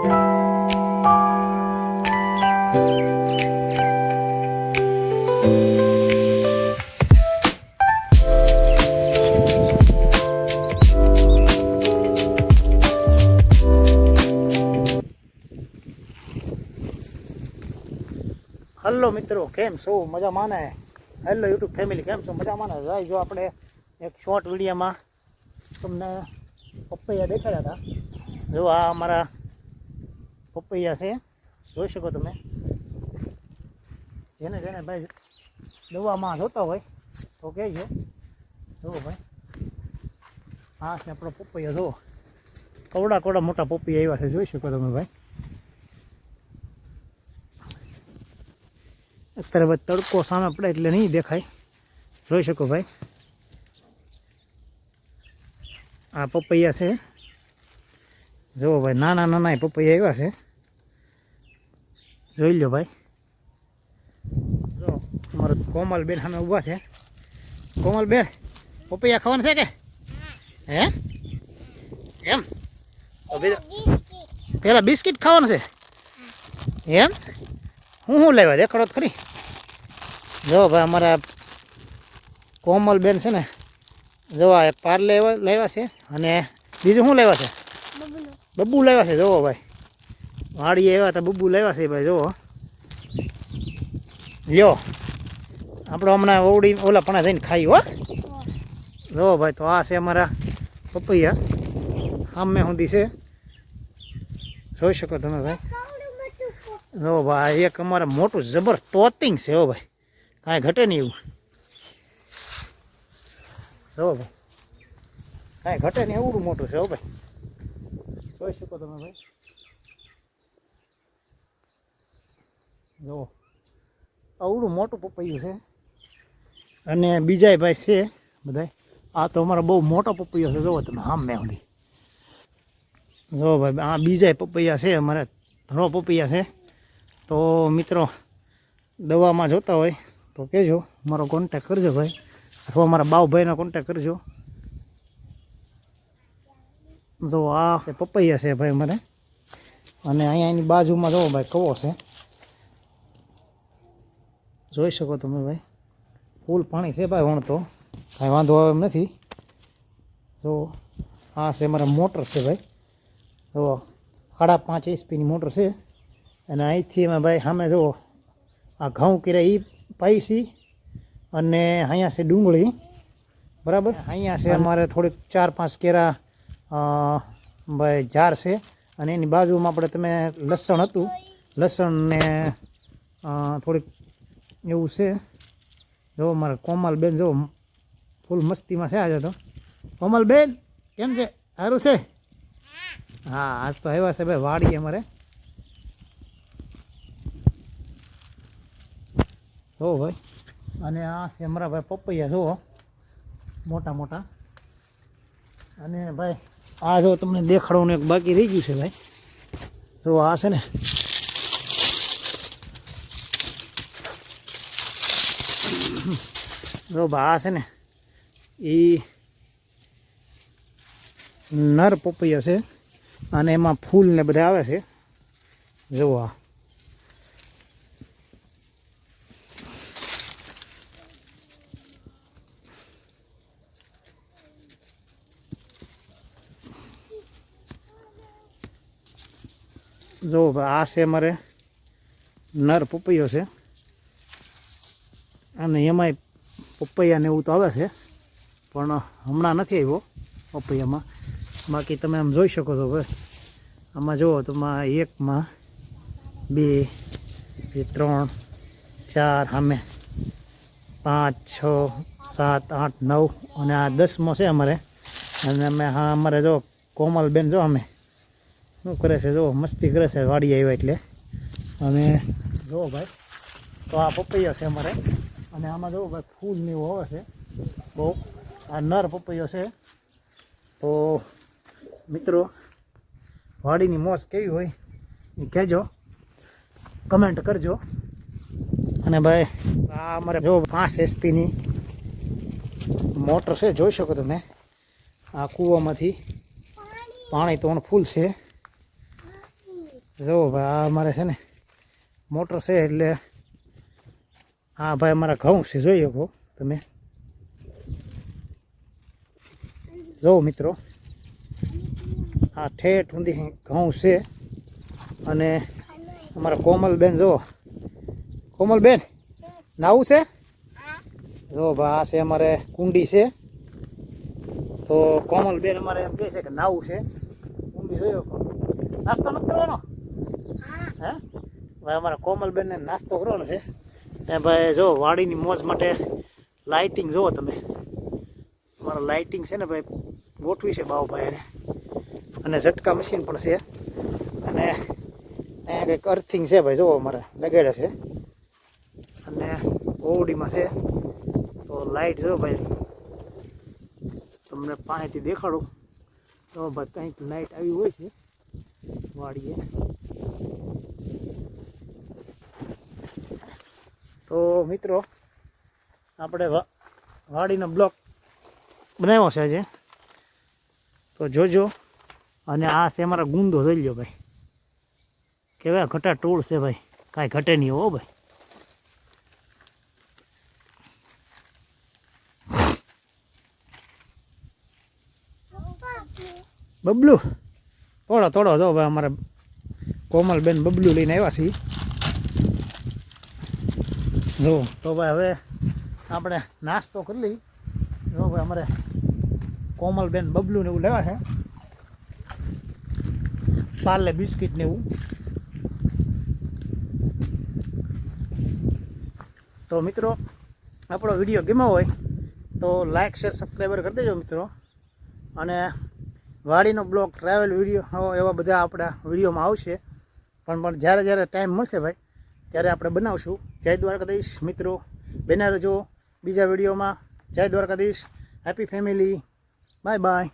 Hello મિત્રો, કેમ છો? મજા માને હેલો યુટ્યુબ ફેમિલી કેમ છો? મજા માને જાય જો આપણે એક શોર્ટ વિડીયોમાં તમને પપૈયા દેખાડ્યા હતા. જો આ અમારા પપૈયા છે. જોઈ શકો તમે. જેને જેને ભાઈ દવામાં જોતા હોય તો કહેજો. જુઓ ભાઈ. હા છે આપણો પપૈયા જુઓ. કવડા કવડા મોટા પપૈયા આવ્યા છે. જોઈ શકો તમે ભાઈ. અત્યારે ભાઈ તડકો સામે પડે એટલે નહીં દેખાય. જોઈ શકો ભાઈ. આ પપૈયા છે. જુઓ ભાઈ, નાના નાના પપૈયા આવ્યા છે. જોઈ લો ભાઈ. જો અમારો કોમલબેન સામે ઊભા છે. કોમલબેન પપૈયા ખાવાનું છે કે? હે? એમ? પેલા બિસ્કિટ ખાવાનું છે? એમ? હું શું લેવા દેખાડો ખરી જો ભાઈ અમારા કોમલબેન છે ને જો આ એક પાર લેવા લેવા છે અને બીજું શું લેવા છે? બબ્બુ લેવા છે જોવો ભાઈ. વાડીએ એવા તો બબ્બુ લેવા છે ભાઈ જુઓ લ્યો. આપણો હમણાં ઓવડી ઓલા પણ જઈને ખાઈ હો. જો ભાઈ, તો આ છે અમારા પપૈયા. સામે સુધી છે. જોઈ શકો તમે ભાઈ. જો ભાઈ, એક અમારે મોટું જબર તોતિંગ છે, હો ભાઈ. કાંઈ ઘટે નહીં એવું. જો ભાઈ. કાંઈ ઘટે નહીં એવડું મોટું છે, હો ભાઈ. જોઈ શકો તમે ભાઈ. જો અવડું મોટું પપૈયું છે. અને બીજાય ભાઈ છે બધાય. આ તો અમારો બહુ મોટો પપૈયો છે જુઓ તમે હામ મેં સુધી. જો ભાઈ, આ બીજા પપૈયા છે, અમારે ધરો પપૈયા છે. તો મિત્રો, દવામાં જોતા હોય તો કહેજો, મારો કોન્ટેક કરજો ભાઈ. અથવા મારા બાવભાઈનો કોન્ટેક કરજો. જો આ પપૈયા છે ભાઈ મને અને અહીંયા એની બાજુમાં જો ભાઈ, કવો છે? જોઈ શકો તમે ભાઈ. ફૂલ પાણી છે ભાઈ વણતો કાંઈ વાંધો આવે એમ નથી. જો, આ છે મારા મોટર છે ભાઈ. તો સાડા પાંચ એચપીની મોટર છે. અને અહીંથી એમાં ભાઈ સામે જુઓ આ ઘઉં કર્યા એ પાઈસી અને અહીંયા છે ડુંગળી. બરાબર? અહીંયા છે અમારે થોડીક ચાર પાંચ કેરા ભાઈ ઝાર છે. અને એની બાજુમાં આપણે તમે લસણ હતું. લસણ ને થોડીક એવું છે. જો મારા કોમલબેન જો ફૂલ મસ્તીમાં છે આજે તો. કોમલબેન, કેમ છે? સારું છે? હા, આજ તો આવ્યા છે ભાઈ વાડી અમારે. જો ભાઈ, અને આ છે અમારા ભાઈ પપૈયા જુઓ મોટા મોટા. અને ભાઈ, આ જો તમને દેખાડવાનું એક બાકી રહી ગયું છે ભાઈ. જો આ છે ને જો ભા છે ને, એ નર પપૈયા છે અને એમાં ફૂલ ને બધા આવે છે. જુઓ આ. જો આ છે મારે નર પપૈયો છે. અને એમાંય પપૈયાને એવું તો આવે છે, પણ હમણાં નથી આવ્યો પપૈયામાં. બાકી તમે આમ જોઈ શકો છો ભાઈ આમાં જુઓ તો એકમાં બે ત્રણ, ચાર, સામે પાંચ, છ, સાત, આઠ, નવ અને આ દસમો છે અમારે. અને અમે હા, અમારે જો કોમલબેન જો અમે. શું કરે છે? જો મસ્તી કરે છે વાડી આવ્યા એટલે. અને જુઓ ભાઈ, તો આ પપૈયા છે અમારે. અને આમાં જુઓ ભાઈ ફૂલ એવું આવે છે. બહુ આ નર પપૈયો છે. તો મિત્રો, વાડીની મોજ કેવી હોય એ કહેજો. કમેન્ટ કરજો. અને ભાઈ, આ અમારે જો પાંચ એસપીની મોટર છે, જોઈ શકો તમે. આ કૂવામાંથી પાણી તો ફૂલ છે. જુઓ ભાઈ, આ અમારે છે ને મોટર છે એટલે હા ભાઈ અમારા ઘઉં છે જોઈ શકો તમે. જો મિત્રો. આ ઠેઠ ઊંધી ઘઉં છે. અને અમારા કોમલબેન જો. કોમલબેન નાવું છે? જો ભાઈ આ છે અમારે કુંડી છે. તો કોમલબેન અમારે એમ કહે છે કે નાવું છે. કુંડી જોયો નાસ્તો નથી કરવાનો? હે? ભાઈ અમારા કોમલબેનને નાસ્તો કરવાનો છે. એ ભાઈ જો વાડીની મોજ માટે લાઇટિંગ જુઓ તમે. અમારા લાઇટિંગ છે ને ભાઈ, ગોઠવી છે બાવભાઈ અને ઝટકા મશીન પણ છે. અને અહીંયા કંઈક અર્થિંગ છે ભાઈ જુઓ અમારે લગાડ્યા છે. અને ઓવડીમાં છે. તો લાઇટ જો ભાઈ, તમને પાસેથી દેખાડું. તો ભાઈ, કંઈક લાઇટ આવી હોય છે વાડીએ. તો મિત્રો, આપણે વાડીનો બ્લોક બનાવ્યો છે આજે. તો જોજો. અને આ છે અમારા ગુંદો, જોઈ લ્યો ભાઈ. કેવા ઘટા ટોળ છે ભાઈ. કાંઈ ઘટે નહીં હો ભાઈ. બબલુ. તોડો તોડો, જો ભાઈ અમારે કોમલબેન બબલું લઈને આવ્યા છીએ. જો, તો ભાઈ હવે આપણે નાસ્તો કરી લઈ જો ભાઈ અમારે કોમલબેન બબલું ને એવું લેવા છે. પાર્લે બિસ્કિટ ને એવું. તો મિત્રો, આપણો વીડિયો ગમ્યો હોય તો લાઇક શેર, સબસ્ક્રાઈબર કરી દેજો મિત્રો. અને વાડીનો બ્લોગ, ટ્રાવેલ વીડિયો એવા બધા આપણા વિડીયોમાં આવશે. પણ પણ જ્યારે જ્યારે ટાઈમ મળશે ભાઈ ત્યારે આપણે બનાવશું જય દ્વારકાધીશ મિત્રો. બેના રજો બીજા વિડીયોમાં. જય Dwarkadhish. Happy family bye bye